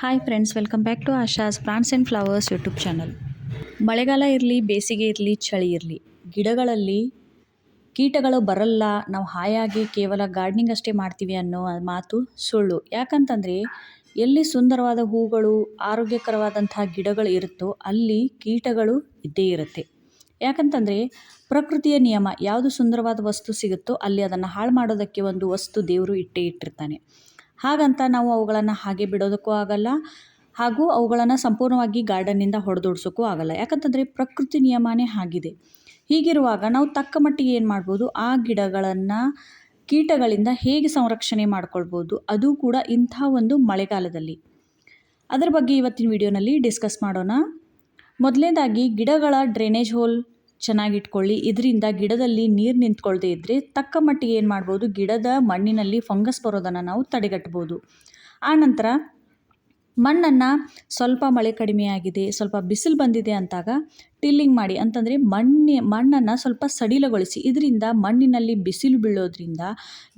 Hi friends welcome back to Asha's plants and flowers YouTube channel ಮಳೆಗಾಲ ಇರಲಿ, ಬೇಸಿಗೆ ಇರಲಿ, ಚಳಿ ಇರಲಿ, ಗಿಡಗಳಲ್ಲಿ ಕೀಟಗಳು ಬರಲ್ಲ, ನಾವು ಹಾಯಾಗಿ ಕೇವಲ ಗಾರ್ಡ್ನಿಂಗ್ ಅಷ್ಟೇ ಮಾಡ್ತೀವಿ ಅನ್ನೋ ಮಾತು ಸುಳ್ಳು. ಯಾಕಂತಂದರೆ, ಎಲ್ಲಿ ಸುಂದರವಾದ ಹೂಗಳು ಆರೋಗ್ಯಕರವಾದಂತಹ ಗಿಡಗಳು ಇರುತ್ತೋ ಅಲ್ಲಿ ಕೀಟಗಳು ಇದ್ದೇ ಇರುತ್ತೆ. ಯಾಕಂತಂದರೆ, ಪ್ರಕೃತಿಯ ನಿಯಮ, ಯಾವುದು ಸುಂದರವಾದ ವಸ್ತು ಸಿಗುತ್ತೋ ಅಲ್ಲಿ ಅದನ್ನು ಹಾಳು ಮಾಡೋದಕ್ಕೆ ಒಂದು ವಸ್ತು ದೇವರು ಇಟ್ಟೇ ಇಟ್ಟಿರ್ತಾನೆ. ಹಾಗಂತ ನಾವು ಅವುಗಳನ್ನು ಹಾಗೆ ಬಿಡೋದಕ್ಕೂ ಆಗಲ್ಲ. ಹಾಗೂ ಅವುಗಳನ್ನು ಸಂಪೂರ್ಣವಾಗಿ ಗಾರ್ಡನ್ನಿಂದ ಹೊಡೆದೋಡ್ಸೋಕ್ಕೂ ಆಗಲ್ಲ. ಯಾಕಂತಂದರೆ ಪ್ರಕೃತಿ ನಿಯಮನೇ ಆಗಿದೆ ಹೀಗಿರುವಾಗ ನಾವು ತಕ್ಕ ಮಟ್ಟಿಗೆ ಏನು ಮಾಡ್ಬೋದು? ಆ ಗಿಡಗಳನ್ನು ಕೀಟಗಳಿಂದ ಹೇಗೆ ಸಂರಕ್ಷಣೆ ಮಾಡ್ಕೊಳ್ಬೋದು? ಅದು ಕೂಡ ಇಂಥ ಒಂದು ಮಳೆಗಾಲದಲ್ಲಿ. ಅದರ ಬಗ್ಗೆ ಇವತ್ತಿನ ವಿಡಿಯೋನಲ್ಲಿ ಡಿಸ್ಕಸ್ ಮಾಡೋಣ. ಮೊದಲನೇದಾಗಿ ಗಿಡಗಳ ಡ್ರೈನೇಜ್ ಹೋಲ್ ಚೆನ್ನಾಗಿಟ್ಕೊಳ್ಳಿ. ಇದರಿಂದ ಗಿಡದಲ್ಲಿ ನೀರು ನಿಂತ್ಕೊಳ್ದೇ ಇದ್ದರೆ ತಕ್ಕ ಮಟ್ಟಿಗೆ ಏನು ಮಾಡ್ಬೋದು? ಗಿಡದ ಮಣ್ಣಿನಲ್ಲಿ ಫಂಗಸ್ ಬರೋದನ್ನು ನಾವು ತಡೆಗಟ್ಬೋದು. ಆನಂತರ ಮಣ್ಣನ್ನು ಸ್ವಲ್ಪ ಮಳೆ ಕಡಿಮೆ ಆಗಿದೆ, ಸ್ವಲ್ಪ ಬಿಸಿಲು ಬಂದಿದೆ ಅಂತಾಗ ಟಿಲ್ಲಿಂಗ್ ಮಾಡಿ. ಅಂತಂದರೆ ಮಣ್ಣಿ, ಮಣ್ಣನ್ನು ಸ್ವಲ್ಪ ಸಡಿಲಗೊಳಿಸಿ. ಇದರಿಂದ ಮಣ್ಣಿನಲ್ಲಿ ಬಿಸಿಲು ಬೀಳೋದ್ರಿಂದ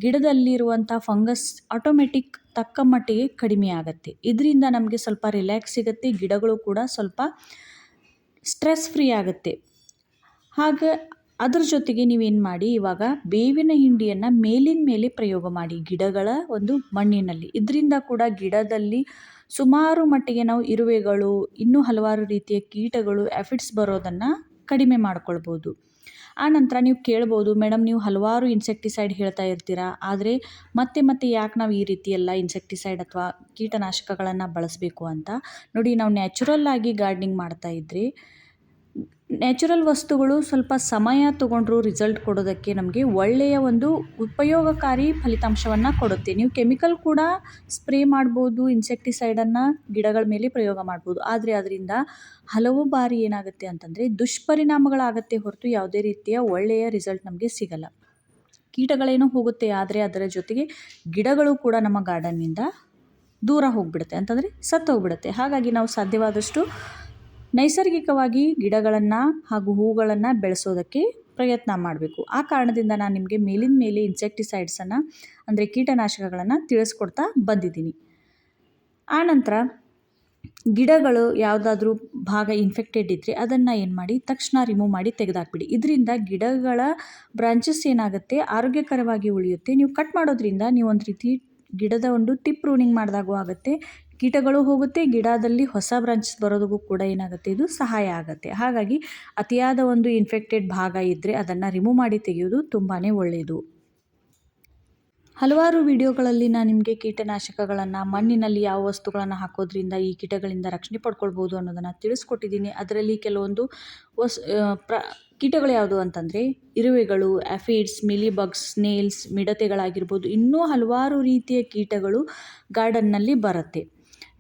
ಗಿಡದಲ್ಲಿರುವಂಥ ಫಂಗಸ್ ಆಟೋಮೆಟಿಕ್ ತಕ್ಕ ಮಟ್ಟಿಗೆ ಕಡಿಮೆ ಆಗುತ್ತೆ. ಇದರಿಂದ ನಮಗೆ ಸ್ವಲ್ಪ ರಿಲ್ಯಾಕ್ಸ್ ಸಿಗುತ್ತೆ, ಗಿಡಗಳು ಕೂಡ ಸ್ವಲ್ಪ ಸ್ಟ್ರೆಸ್ ಫ್ರೀ ಆಗುತ್ತೆ. ಹಾಗೆ ಅದ್ರ ಜೊತೆಗೆ ನೀವೇನು ಮಾಡಿ, ಇವಾಗ ಬೇವಿನ ಹಿಂಡಿಯನ್ನು ಮೇಲಿನ ಮೇಲೆ ಪ್ರಯೋಗ ಮಾಡಿ. ಗಿಡಗಳ ಒಂದು ಮಣ್ಣಿನಲ್ಲಿ. ಇದರಿಂದ ಕೂಡ ಗಿಡದಲ್ಲಿ ಸುಮಾರು ಮಟ್ಟಿಗೆ ನಾವು ಇರುವೆಗಳು, ಇನ್ನೂ ಹಲವಾರು ರೀತಿಯ ಕೀಟಗಳು ಎಫಿಟ್ಸ್ ಬರೋದನ್ನು ಕಡಿಮೆ ಮಾಡ್ಕೊಳ್ಬೋದು. ಆನಂತರ ನೀವು ಕೇಳ್ಬೋದು ಮೇಡಮ್ ನೀವು ಹಲವಾರು ಇನ್ಸೆಕ್ಟಿಸೈಡ್ ಹೇಳ್ತಾ ಇರ್ತೀರಾ. ಆದರೆ ಮತ್ತೆ ಮತ್ತೆ ಯಾಕೆ ನಾವು ಈ ರೀತಿ ಎಲ್ಲ ಇನ್ಸೆಕ್ಟಿಸೈಡ್ ಅಥವಾ ಕೀಟನಾಶಕಗಳನ್ನು ಬಳಸಬೇಕು ಅಂತ? ನೋಡಿ, ನಾವು ನ್ಯಾಚುರಲ್ ಆಗಿ ಗಾರ್ಡ್ನಿಂಗ್ ಮಾಡ್ತಾ ಇದ್ದರೆ ನ್ಯಾಚುರಲ್ ವಸ್ತುಗಳು ಸ್ವಲ್ಪ ಸಮಯ ತಗೊಂಡ್ರು ರಿಸಲ್ಟ್ ಕೊಡೋದಕ್ಕೆ ನಮಗೆ ಒಳ್ಳೆಯ ಒಂದು ಉಪಯೋಗಕಾರಿ ಫಲಿತಾಂಶವನ್ನು ಕೊಡುತ್ತೆ. ನೀವು ಕೆಮಿಕಲ್ ಕೂಡ ಸ್ಪ್ರೇ ಮಾಡ್ಬೋದು ಇನ್ಸೆಕ್ಟಿಸೈಡನ್ನು ಗಿಡಗಳ ಮೇಲೆ ಪ್ರಯೋಗ ಮಾಡ್ಬೋದು. ಆದರೆ ಅದರಿಂದ ಹಲವು ಬಾರಿ ಏನಾಗುತ್ತೆ ಅಂತಂದರೆ ದುಷ್ಪರಿಣಾಮಗಳಾಗತ್ತೆ ಹೊರತು ಯಾವುದೇ ರೀತಿಯ ಒಳ್ಳೆಯ ರಿಸಲ್ಟ್ ನಮಗೆ ಸಿಗಲ್ಲ. ಕೀಟಗಳೇನೋ ಹೋಗುತ್ತೆ, ಆದರೆ ಅದರ ಜೊತೆಗೆ ಗಿಡಗಳು ಕೂಡ ನಮ್ಮ ಗಾರ್ಡನ್ನಿಂದ ದೂರ ಹೋಗಿಬಿಡುತ್ತೆ. ಅಂತಂದರೆ ಸತ್ತು ಹೋಗ್ಬಿಡುತ್ತೆ ಹಾಗಾಗಿ ನಾವು ಸಾಧ್ಯವಾದಷ್ಟು ನೈಸರ್ಗಿಕವಾಗಿ ಗಿಡಗಳನ್ನು ಹಾಗೂ ಹೂಗಳನ್ನು ಬೆಳೆಸೋದಕ್ಕೆ ಪ್ರಯತ್ನ ಮಾಡಬೇಕು. ಆ ಕಾರಣದಿಂದ ನಾನು ನಿಮಗೆ ಮೇಲಿನ ಮೇಲೆ ಇನ್ಸೆಕ್ಟಿಸೈಡ್ಸನ್ನು ಅಂದರೆ ಕೀಟನಾಶಕಗಳನ್ನು ತಿಳಿಸ್ಕೊಡ್ತಾ ಬಂದಿದ್ದೀನಿ. ಆನಂತರ ಗಿಡಗಳು ಯಾವುದಾದ್ರೂ ಭಾಗ ಇನ್ಫೆಕ್ಟೆಡ್ ಇದ್ದರೆ ಅದನ್ನು ಏನು ಮಾಡಿ, ತಕ್ಷಣ ರಿಮೂವ್ ಮಾಡಿ ತೆಗೆದಾಕ್ಬಿಡಿ. ಇದರಿಂದ ಗಿಡಗಳ ಬ್ರಾಂಚಸ್ ಏನಾಗುತ್ತೆ, ಆರೋಗ್ಯಕರವಾಗಿ ಉಳಿಯುತ್ತೆ. ನೀವು ಕಟ್ ಮಾಡೋದ್ರಿಂದ ನೀವು ಒಂದು ರೀತಿ ಗಿಡದ ಒಂದು ಟಿಪ್ ರೂನಿಂಗ್ ಮಾಡಿದಾಗೂ ಆಗುತ್ತೆ. ಕೀಟಗಳು ಹೋಗುತ್ತೆ, ಗಿಡದಲ್ಲಿ ಹೊಸ ಬ್ರಾಂಚಸ್ ಬರೋದಕ್ಕೂ ಕೂಡ ಏನಾಗುತ್ತೆ, ಇದು ಸಹಾಯ ಆಗುತ್ತೆ. ಹಾಗಾಗಿ ಅತಿಯಾದ ಒಂದು ಇನ್ಫೆಕ್ಟೆಡ್ ಭಾಗ ಇದ್ದರೆ ಅದನ್ನು ರಿಮೂವ್ ಮಾಡಿ ತೆಗೆಯೋದು ತುಂಬಾ ಒಳ್ಳೆಯದು ಹಲವಾರು ವಿಡಿಯೋಗಳಲ್ಲಿ ನಾನು ನಿಮಗೆ ಕೀಟನಾಶಕಗಳನ್ನು, ಮಣ್ಣಿನಲ್ಲಿ ಯಾವ ವಸ್ತುಗಳನ್ನು ಹಾಕೋದ್ರಿಂದ ಈ ಕೀಟಗಳಿಂದ ರಕ್ಷಣೆ ಪಡ್ಕೊಳ್ಬೋದು ಅನ್ನೋದನ್ನು ತಿಳಿಸ್ಕೊಟ್ಟಿದ್ದೀನಿ. ಅದರಲ್ಲಿ ಕೆಲವೊಂದು ವಸ್ ಪ್ರ, ಕೀಟಗಳು ಯಾವುದು ಅಂತಂದರೆ ಇರುವೆಗಳು ಆಫಿಡ್ಸ್ ಮಿಲಿಬಗ್ಸ್ ಸ್ನೇಲ್ಸ್ ಮಿಡತೆಗಳಾಗಿರ್ಬೋದು, ಇನ್ನೂ ಹಲವಾರು ರೀತಿಯ ಕೀಟಗಳು ಗಾರ್ಡನ್ನಲ್ಲಿ ಬರುತ್ತೆ.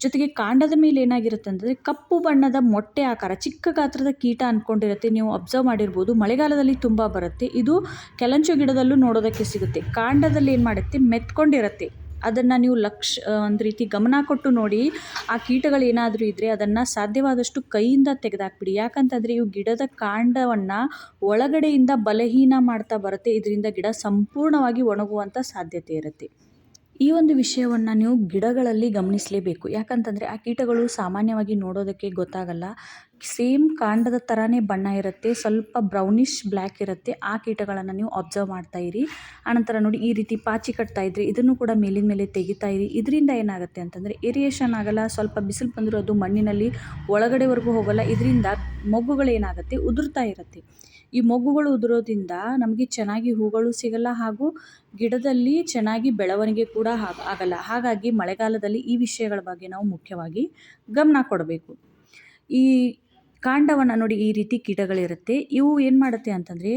ಜೊತೆಗೆ ಕಾಂಡದ ಮೇಲೆ ಏನಾಗಿರುತ್ತೆ ಅಂದರೆ ಕಪ್ಪು ಬಣ್ಣದ ಮೊಟ್ಟೆ ಆಕಾರ, ಚಿಕ್ಕ ಗಾತ್ರದ ಕೀಟ ಅಂದ್ಕೊಂಡಿರುತ್ತೆ ನೀವು ಅಬ್ಸರ್ವ್ ಮಾಡಿರ್ಬೋದು. ಮಳೆಗಾಲದಲ್ಲಿ ತುಂಬ ಬರುತ್ತೆ. ಇದು ಕೆಲಂಚು ಗಿಡದಲ್ಲೂ ನೋಡೋದಕ್ಕೆ ಸಿಗುತ್ತೆ. ಕಾಂಡದಲ್ಲಿ ಏನು ಮಾಡುತ್ತೆ? ಮೆತ್ಕೊಂಡಿರುತ್ತೆ. ಅದನ್ನು ನೀವು ಲಕ್ಷ ಒಂದು ರೀತಿ ಗಮನ ಕೊಟ್ಟು ನೋಡಿ, ಆ ಕೀಟಗಳು ಏನಾದರೂ ಇದ್ದರೆ ಅದನ್ನು ಸಾಧ್ಯವಾದಷ್ಟು ಕೈಯಿಂದ ತೆಗೆದಾಕ್ಬಿಡಿ. ಯಾಕಂತಂದರೆ ಇವು ಗಿಡದ ಕಾಂಡವನ್ನು ಒಳಗಡೆಯಿಂದ ಬಲಹೀನ ಮಾಡ್ತಾ ಬರುತ್ತೆ. ಇದರಿಂದ ಗಿಡ ಸಂಪೂರ್ಣವಾಗಿ ಒಣಗುವಂಥ ಸಾಧ್ಯತೆ ಇರುತ್ತೆ. ಈ ಒಂದು ವಿಷಯವನ್ನು ನೀವು ಗಿಡಗಳಲ್ಲಿ ಗಮನಿಸಲೇಬೇಕು. ಯಾಕಂತಂದರೆ ಆ ಕೀಟಗಳು ಸಾಮಾನ್ಯವಾಗಿ ನೋಡೋದಕ್ಕೆ ಗೊತ್ತಾಗಲ್ಲ. ಸೇಮ್ ಕಾಂಡದ ಥರನೇ ಬಣ್ಣ ಇರುತ್ತೆ, ಸ್ವಲ್ಪ ಬ್ರೌನಿಷ್ ಬ್ಲ್ಯಾಕ್ ಇರುತ್ತೆ. ಆ ಕೀಟಗಳನ್ನು ನೀವು ಅಬ್ಸರ್ವ್ ಇರಿ. ಆನಂತರ ನೋಡಿ, ಈ ರೀತಿ ಪಾಚಿ ಕಟ್ತಾ ಇದ್ರಿ ಇದನ್ನು ಕೂಡ ಮೇಲಿನ ಮೇಲೆ ತೆಗಿತಾ ಇರಿ. ಇದರಿಂದ ಏನಾಗುತ್ತೆ ಅಂತಂದರೆ ಏರಿಯೇಷನ್ ಆಗಲ್ಲ, ಸ್ವಲ್ಪ ಬಿಸಿಲು ಬಂದರೂ ಅದು ಮಣ್ಣಿನಲ್ಲಿ ಒಳಗಡೆವರೆಗೂ ಹೋಗಲ್ಲ. ಇದರಿಂದ ಮೊಗ್ಗುಗಳೇನಾಗುತ್ತೆ ಉದುರ್ತಾ ಇರುತ್ತೆ. ಈ ಮೊಗ್ಗುಗಳು ಉದುರೋದ್ರಿಂದ ನಮಗೆ ಚೆನ್ನಾಗಿ ಹೂಗಳು ಸಿಗಲ್ಲ ಹಾಗೂ ಗಿಡದಲ್ಲಿ ಚೆನ್ನಾಗಿ ಬೆಳವಣಿಗೆ ಕೂಡ ಆಗಲ್ಲ. ಹಾಗಾಗಿ ಮಳೆಗಾಲದಲ್ಲಿ ಈ ವಿಷಯಗಳ ಬಗ್ಗೆ ನಾವು ಮುಖ್ಯವಾಗಿ ಗಮನ ಕೊಡಬೇಕು. ಈ ಕಾಂಡವನ್ನು ನೋಡಿ ಈ ರೀತಿ ಕೀಟಗಳಿರುತ್ತೆ. ಇವು ಏನು ಮಾಡುತ್ತೆ ಅಂತಂದರೆ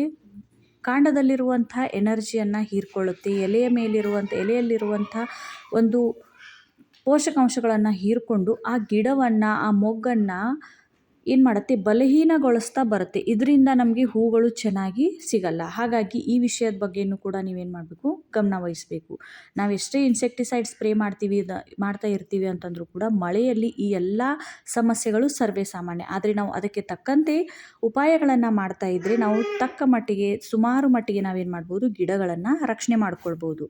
ಕಾಂಡದಲ್ಲಿರುವಂಥ ಎನರ್ಜಿಯನ್ನು ಹೀರ್ಕೊಳ್ಳುತ್ತೆ. ಎಲೆಯ ಮೇಲಿರುವಂಥ, ಎಲೆಯಲ್ಲಿರುವಂಥ ಒಂದು ಪೋಷಕಾಂಶಗಳನ್ನು ಹೀರ್ಕೊಂಡು ಆ ಗಿಡವನ್ನು, ಆ ಮೊಗ್ಗನ್ನು ಏನು ಮಾಡುತ್ತೆ? ಬಲಹೀನಗೊಳಿಸ್ತಾ ಬರುತ್ತೆ. ಇದರಿಂದ ನಮಗೆ ಹೂಗಳು ಚೆನ್ನಾಗಿ ಸಿಗಲ್ಲ. ಹಾಗಾಗಿ ಈ ವಿಷಯದ ಬಗ್ಗೆಯೂ ಕೂಡ ನೀವೇನು ಮಾಡಬೇಕು? ಗಮನ ವಹಿಸಬೇಕು. ನಾವು ಎಷ್ಟೇ ಇನ್ಸೆಕ್ಟಿಸೈಡ್ ಸ್ಪ್ರೇ ಮಾಡ್ತೀವಿ ಮಾಡ್ತಾ ಇರ್ತೀವಿ ಅಂತಂದರೂ ಕೂಡ ಮಳೆಯಲ್ಲಿ ಈ ಎಲ್ಲ ಸಮಸ್ಯೆಗಳು ಸರ್ವೇ ಸಾಮಾನ್ಯ. ಆದರೆ ನಾವು ಅದಕ್ಕೆ ತಕ್ಕಂತೆ ಉಪಾಯಗಳನ್ನು ಮಾಡ್ತಾ ಇದ್ದರೆ ನಾವು ತಕ್ಕ ಮಟ್ಟಿಗೆ, ಸುಮಾರು ಮಟ್ಟಿಗೆ ನಾವೇನು ಮಾಡ್ಬೋದು? ಗಿಡಗಳನ್ನು ರಕ್ಷಣೆ ಮಾಡ್ಕೊಳ್ಬೋದು.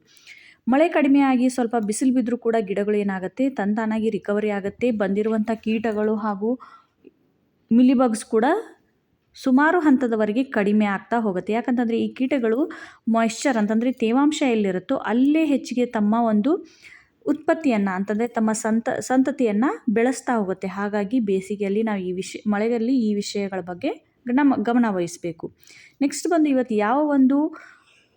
ಮಳೆ ಕಡಿಮೆ ಆಗಿ ಸ್ವಲ್ಪ ಬಿಸಿಲು ಬಿದ್ದರೂ ಕೂಡ ಗಿಡಗಳು ಏನಾಗುತ್ತೆ ತಂತಾನಾಗಿ ರಿಕವರಿ ಆಗುತ್ತೆ. ಬಂದಿರುವಂಥ ಕೀಟಗಳು ಹಾಗೂ ಮಿಲಿಬಗ್ಸ್ ಕೂಡ ಸುಮಾರು ಹಂತದವರೆಗೆ ಕಡಿಮೆ ಆಗ್ತಾ ಹೋಗುತ್ತೆ. ಯಾಕಂತಂದರೆ ಈ ಕೀಟಗಳು ಮಾಯಿಶ್ಚರ್ ಅಂತಂದರೆ ತೇವಾಂಶ ಎಲ್ಲಿರುತ್ತೋ ಅಲ್ಲೇ ಹೆಚ್ಚಿಗೆ ತಮ್ಮ ಒಂದು ಉತ್ಪತ್ತಿಯನ್ನು ಅಂತಂದರೆ ತಮ್ಮ ಸಂತ, ಸಂತತಿಯನ್ನು ಬೆಳೆಸ್ತಾ ಹೋಗುತ್ತೆ. ಹಾಗಾಗಿ ಬೇಸಿಗೆಯಲ್ಲಿ ನಾವು ಈ ವಿಷಯ ಮಳೆಯಲ್ಲಿ ಈ ವಿಷಯಗಳ ಬಗ್ಗೆ ನಮ್ಮ ಗಮನ ವಹಿಸಬೇಕು. ನೆಕ್ಸ್ಟ್ ಬಂದು ಇವತ್ತು ಯಾವ ಒಂದು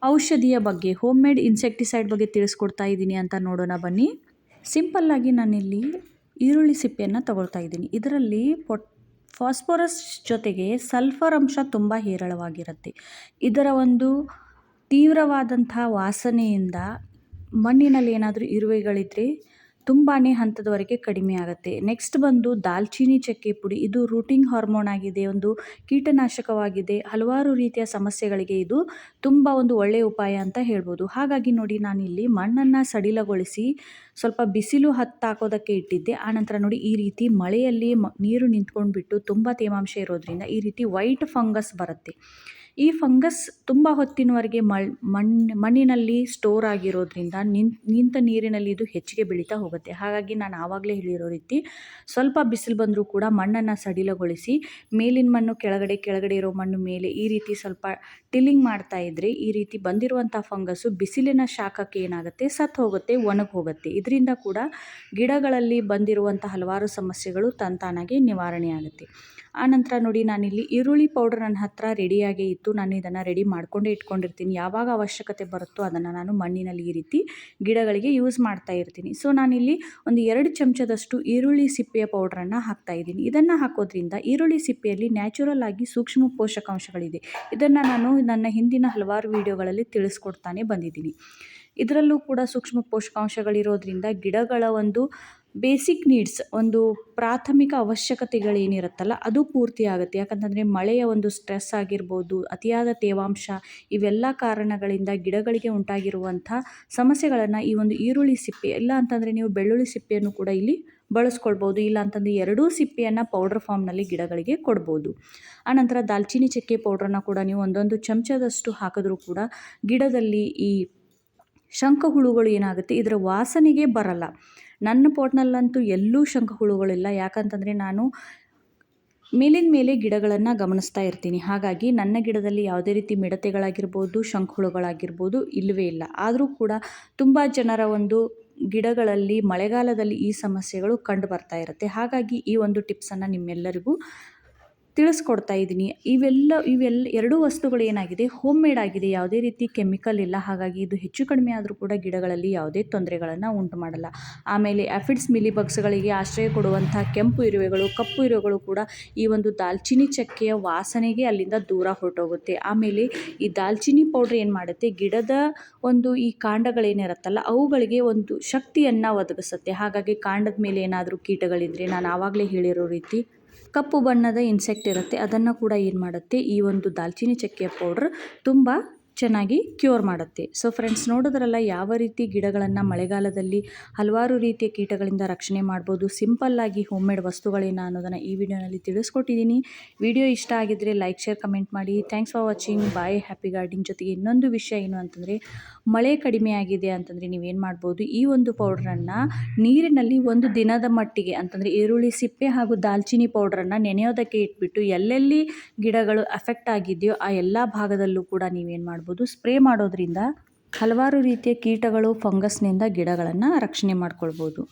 ಔಷಧಿಯ ಬಗ್ಗೆ ಹೋಮ್ ಮೇಡ್ ಇನ್ಸೆಕ್ಟಿಸೈಡ್ ಬಗ್ಗೆ ತಿಳಿಸ್ಕೊಡ್ತಾ ಇದ್ದೀನಿ ಅಂತ ನೋಡೋಣ ಬನ್ನಿ. ಸಿಂಪಲ್ಲಾಗಿ ನಾನಿಲ್ಲಿ ಈರುಳ್ಳಿ ಸಿಪ್ಪೆಯನ್ನು ತಗೊಳ್ತಾ ಇದ್ದೀನಿ. ಇದರಲ್ಲಿ ಪೊಟ್ ಫಾಸ್ಫರಸ್ ಜೊತೆಗೆ ಸಲ್ಫರ್ ಅಂಶ ತುಂಬ ಹೇರಳವಾಗಿರುತ್ತೆ. ಇದರ ಒಂದು ತೀವ್ರವಾದಂಥ ವಾಸನೆಯಿಂದ ಮಣ್ಣಿನಲ್ಲಿ ಏನಾದರೂ ಇರುವೆಗಳಿದ್ದರೆ ತುಂಬಾ ಹಂತದವರೆಗೆ ಕಡಿಮೆ ಆಗುತ್ತೆ. ನೆಕ್ಸ್ಟ್ ಬಂದು ದಾಲ್ಚೀನಿ ಚಕ್ಕೆ ಪುಡಿ. ಇದು ರೂಟಿಂಗ್ ಹಾರ್ಮೋನ್ ಆಗಿದೆ, ಒಂದು ಕೀಟನಾಶಕವಾಗಿದೆ. ಹಲವಾರು ರೀತಿಯ ಸಮಸ್ಯೆಗಳಿಗೆ ಇದು ತುಂಬ ಒಂದು ಒಳ್ಳೆಯ ಉಪಾಯ ಅಂತ ಹೇಳ್ಬೋದು. ಹಾಗಾಗಿ ನೋಡಿ, ನಾನಿಲ್ಲಿ ಮಣ್ಣನ್ನು ಸಡಿಲಗೊಳಿಸಿ ಸ್ವಲ್ಪ ಬಿಸಿಲು ಹತ್ತಾಕೋದಕ್ಕೆ ಇಟ್ಟಿದ್ದೆ. ಆನಂತರ ನೋಡಿ, ಈ ರೀತಿ ಮಳೆಯಲ್ಲಿ ನೀರು ನಿಂತ್ಕೊಂಡ್ಬಿಟ್ಟು ತುಂಬ ತೇವಾಂಶ ಇರೋದ್ರಿಂದ ಈ ರೀತಿ ವೈಟ್ ಫಂಗಸ್ ಬರುತ್ತೆ. ಈ ಫಂಗಸ್ ತುಂಬ ಹೊತ್ತಿನವರೆಗೆ ಮಣ್ಣಿನಲ್ಲಿ ಸ್ಟೋರ್ ಆಗಿರೋದ್ರಿಂದ ನಿಂತ ನಿಂತ ನೀರಿನಲ್ಲಿ ಇದು ಹೆಚ್ಚಿಗೆ ಬೆಳೀತಾ ಹೋಗುತ್ತೆ. ಹಾಗಾಗಿ ನಾನು ಆವಾಗಲೇ ಹೇಳಿರೋ ರೀತಿ ಸ್ವಲ್ಪ ಬಿಸಿಲು ಬಂದರೂ ಕೂಡ ಮಣ್ಣನ್ನು ಸಡಿಲಗೊಳಿಸಿ ಮೇಲಿನ ಮಣ್ಣು ಕೆಳಗಡೆ ಕೆಳಗಡೆ ಇರೋ ಮಣ್ಣು ಮೇಲೆ ಈ ರೀತಿ ಸ್ವಲ್ಪ ಟಿಲ್ಲಿಂಗ್ ಮಾಡ್ತಾ ಇದ್ದರೆ ಈ ರೀತಿ ಬಂದಿರುವಂಥ ಫಂಗಸ್ಸು ಬಿಸಿಲಿನ ಶಾಖಕ್ಕೆ ಏನಾಗುತ್ತೆ? ಸತ್ತು ಹೋಗುತ್ತೆ, ಒಣಗಿ ಹೋಗುತ್ತೆ. ಇದರಿಂದ ಕೂಡ ಗಿಡಗಳಲ್ಲಿ ಬಂದಿರುವಂಥ ಹಲವಾರು ಸಮಸ್ಯೆಗಳು ತಂತಾನಾಗಿ ನಿವಾರಣೆ ಆಗುತ್ತೆ ಆನಂತರ ನೋಡಿ, ನಾನಿಲ್ಲಿ ಈರುಳ್ಳಿ ಪೌಡರ್ ನನ್ನ ಹತ್ರ ರೆಡಿಯಾಗೇ ಇತ್ತು. ನಾನು ಇದನ್ನು ರೆಡಿ ಮಾಡಿಕೊಂಡೇ ಇಟ್ಕೊಂಡಿರ್ತೀನಿ. ಯಾವಾಗ ಅವಶ್ಯಕತೆ ಬರುತ್ತೋ ಅದನ್ನು ನಾನು ಮಣ್ಣಿನಲ್ಲಿ ಈ ರೀತಿ ಗಿಡಗಳಿಗೆ ಯೂಸ್ ಮಾಡ್ತಾ ಇರ್ತೀನಿ. ಸೊ ನಾನಿಲ್ಲಿ ಒಂದು ಎರಡು ಚಮಚದಷ್ಟು ಈರುಳ್ಳಿ ಸಿಪ್ಪೆಯ ಪೌಡ್ರನ್ನು ಹಾಕ್ತಾ ಇದ್ದೀನಿ. ಇದನ್ನು ಹಾಕೋದ್ರಿಂದ ಈರುಳ್ಳಿ ಸಿಪ್ಪೆಯಲ್ಲಿ ನ್ಯಾಚುರಲ್ ಆಗಿ ಸೂಕ್ಷ್ಮ ಪೋಷಕಾಂಶಗಳಿದೆ. ಇದನ್ನು ನಾನು ನನ್ನ ಹಿಂದಿನ ಹಲವಾರು ವಿಡಿಯೋಗಳಲ್ಲಿ ತಿಳಿಸ್ಕೊಡ್ತಾನೆ ಬಂದಿದ್ದೀನಿ. ಇದರಲ್ಲೂ ಕೂಡ ಸೂಕ್ಷ್ಮ ಪೋಷಕಾಂಶಗಳಿರೋದ್ರಿಂದ ಗಿಡಗಳ ಒಂದು ಬೇಸಿಕ್ ನೀಡ್ಸ್ ಒಂದು ಪ್ರಾಥಮಿಕ ಅವಶ್ಯಕತೆಗಳೇನಿರುತ್ತಲ್ಲ, ಅದು ಪೂರ್ತಿ ಆಗುತ್ತೆ. ಯಾಕಂತಂದರೆ ಮಳೆಯ ಒಂದು ಸ್ಟ್ರೆಸ್ ಆಗಿರ್ಬೋದು, ಅತಿಯಾದ ತೇವಾಂಶ, ಇವೆಲ್ಲ ಕಾರಣಗಳಿಂದ ಗಿಡಗಳಿಗೆ ಉಂಟಾಗಿರುವಂಥ ಸಮಸ್ಯೆಗಳನ್ನು ಈ ಒಂದು ಈರುಳ್ಳಿ ಸಿಪ್ಪೆ, ಇಲ್ಲ ಅಂತಂದರೆ ನೀವು ಬೆಳ್ಳುಳ್ಳಿ ಸಿಪ್ಪೆಯನ್ನು ಕೂಡ ಇಲ್ಲಿ ಬಳಸ್ಕೊಳ್ಬೋದು. ಇಲ್ಲ ಅಂತಂದರೆ ಎರಡೂ ಸಿಪ್ಪೆಯನ್ನು ಪೌಡ್ರ್ ಫಾರ್ಮ್ನಲ್ಲಿ ಗಿಡಗಳಿಗೆ ಕೊಡ್ಬೋದು. ಆನಂತರ ದಾಲ್ಚಿನ್ನಿ ಚಕ್ಕೆ ಪೌಡ್ರನ್ನ ಕೂಡ ನೀವು ಒಂದೊಂದು ಚಮಚದಷ್ಟು ಹಾಕಿದ್ರೂ ಕೂಡ ಗಿಡದಲ್ಲಿ ಈ ಶಂಖ ಹುಳುಗಳು ಏನಾಗುತ್ತೆ, ಇದರ ವಾಸನೆಗೆ ಬರಲ್ಲ. ನನ್ನ ಪೋಟ್ನಲ್ಲಂತೂ ಎಲ್ಲೂ ಶಂಖ ಹುಳುಗಳಿಲ್ಲ. ಯಾಕಂತಂದರೆ ನಾನು ಮೇಲಿನ ಮೇಲೆ ಗಿಡಗಳನ್ನು ಗಮನಿಸ್ತಾ ಇರ್ತೀನಿ. ಹಾಗಾಗಿ ನನ್ನ ಗಿಡದಲ್ಲಿ ಯಾವುದೇ ರೀತಿ ಮಿಡತೆಗಳಾಗಿರ್ಬೋದು, ಶಂಖ ಹುಳುಗಳಾಗಿರ್ಬೋದು ಇಲ್ಲವೇ ಇಲ್ಲ. ಆದರೂ ಕೂಡ ತುಂಬ ಜನರ ಒಂದು ಗಿಡಗಳಲ್ಲಿ ಮಳೆಗಾಲದಲ್ಲಿ ಈ ಸಮಸ್ಯೆಗಳು ಕಂಡು ಬರ್ತಾ ಇರುತ್ತೆ. ಹಾಗಾಗಿ ಈ ಒಂದು ಟಿಪ್ಸನ್ನು ನಿಮ್ಮೆಲ್ಲರಿಗೂ ತಿಳಿಸ್ಕೊಡ್ತಾ ಇದ್ದೀನಿ. ಇವೆಲ್ಲ ಇವೆಲ್ಲ ಎರಡೂ ವಸ್ತುಗಳು ಏನಾಗಿದೆ? ಹೋಮ್ ಮೇಡ್ ಆಗಿದೆ. ಯಾವುದೇ ರೀತಿ ಕೆಮಿಕಲ್ ಇಲ್ಲ. ಹಾಗಾಗಿ ಇದು ಹೆಚ್ಚು ಕಡಿಮೆ ಆದರೂ ಕೂಡ ಗಿಡಗಳಲ್ಲಿ ಯಾವುದೇ ತೊಂದರೆಗಳನ್ನು ಉಂಟು ಮಾಡಲ್ಲ. ಆಮೇಲೆ ಆಫಿಡ್ಸ್ ಮಿಲಿಬಗ್ಸ್ಗಳಿಗೆ ಆಶ್ರಯ ಕೊಡುವಂಥ ಕೆಂಪು ಇರುವೆಗಳು, ಕಪ್ಪು ಇರುವೆಗಳು ಕೂಡ ಈ ಒಂದು ದಾಲ್ಚಿನ್ನಿ ಚಕ್ಕೆಯ ವಾಸನೆಗೆ ಅಲ್ಲಿಂದ ದೂರ ಹೊರಟೋಗುತ್ತೆ. ಆಮೇಲೆ ಈ ದಾಲ್ಚಿನ್ನಿ ಪೌಡ್ರ್ ಏನು ಮಾಡುತ್ತೆ? ಗಿಡದ ಒಂದು ಈ ಕಾಂಡಗಳೇನಿರುತ್ತಲ್ಲ, ಅವುಗಳಿಗೆ ಒಂದು ಶಕ್ತಿಯನ್ನು ಒದಗಿಸುತ್ತೆ. ಹಾಗಾಗಿ ಕಾಂಡದ ಮೇಲೆ ಏನಾದರೂ ಕೀಟಗಳಿದ್ದರೆ ನಾನು ಆವಾಗಲೇ ಹೇಳಿರೋ ರೀತಿ ಕಪ್ಪು ಬಣ್ಣದ ಇನ್ಸೆಕ್ಟ್ ಇರುತ್ತೆ. ಅದನ್ನು ಕೂಡ ಏನು ಮಾಡುತ್ತೆ? ಈ ಒಂದು ದಾಲ್ಚಿನ್ನಿ ಚಕ್ಕೆ ಪೌಡ್ರ್ ತುಂಬ ಚೆನ್ನಾಗಿ ಕ್ಯೂರ್ ಮಾಡುತ್ತೆ. ಸೊ ಫ್ರೆಂಡ್ಸ್ ನೋಡಿದ್ರಲ್ಲ ಯಾವ ರೀತಿ ಗಿಡಗಳನ್ನು ಮಳೆಗಾಲದಲ್ಲಿ ಹಲವಾರು ರೀತಿಯ ಕೀಟಗಳಿಂದ ರಕ್ಷಣೆ ಮಾಡ್ಬೋದು ಸಿಂಪಲ್ಲಾಗಿ ಹೋಮ್ ಮೇಡ್ ವಸ್ತುಗಳೇನು ಅನ್ನೋದನ್ನು ಈ ವಿಡಿಯೋನಲ್ಲಿ ತಿಳಿಸ್ಕೊಟ್ಟಿದ್ದೀನಿ. ವಿಡಿಯೋ ಇಷ್ಟ ಆಗಿದ್ದರೆ ಲೈಕ್ ಶೇರ್ ಕಮೆಂಟ್ ಮಾಡಿ. Thanks for watching bye happy gardening ಜೊತೆಗೆ ಇನ್ನೊಂದು ವಿಷಯ ಏನು ಅಂತಂದರೆ, ಮಳೆ ಕಡಿಮೆ ಆಗಿದೆ ಅಂತಂದರೆ ನೀವೇನು ಮಾಡ್ಬೋದು, ಈ ಒಂದು ಪೌಡ್ರನ್ನು ನೀರಿನಲ್ಲಿ ಒಂದು ದಿನದ ಮಟ್ಟಿಗೆ ಅಂತಂದರೆ ಈರುಳ್ಳಿ, ಸಿಪ್ಪೆ ಹಾಗೂ ದಾಲ್ಚಿನ್ನಿ ಪೌಡ್ರನ್ನು ನೆನೆಯೋದಕ್ಕೆ ಇಟ್ಬಿಟ್ಟು ಎಲ್ಲೆಲ್ಲಿ ಗಿಡಗಳು ಅಫೆಕ್ಟ್ ಆಗಿದೆಯೋ ಆ ಎಲ್ಲ ಭಾಗದಲ್ಲೂ ಕೂಡ ನೀವೇನು ಮಾಡ್ಬೋದು ಸ್ಪ್ರೇ ಮಾಡೋದ್ರಿಂದ ಹಲವಾರು ರೀತಿಯ ಕೀಟಗಳು ಫಂಗಸ್ನಿಂದ ಗಿಡಗಳನ್ನು ರಕ್ಷಣೆ ಮಾಡ್ಕೊಳ್ಬೋದು.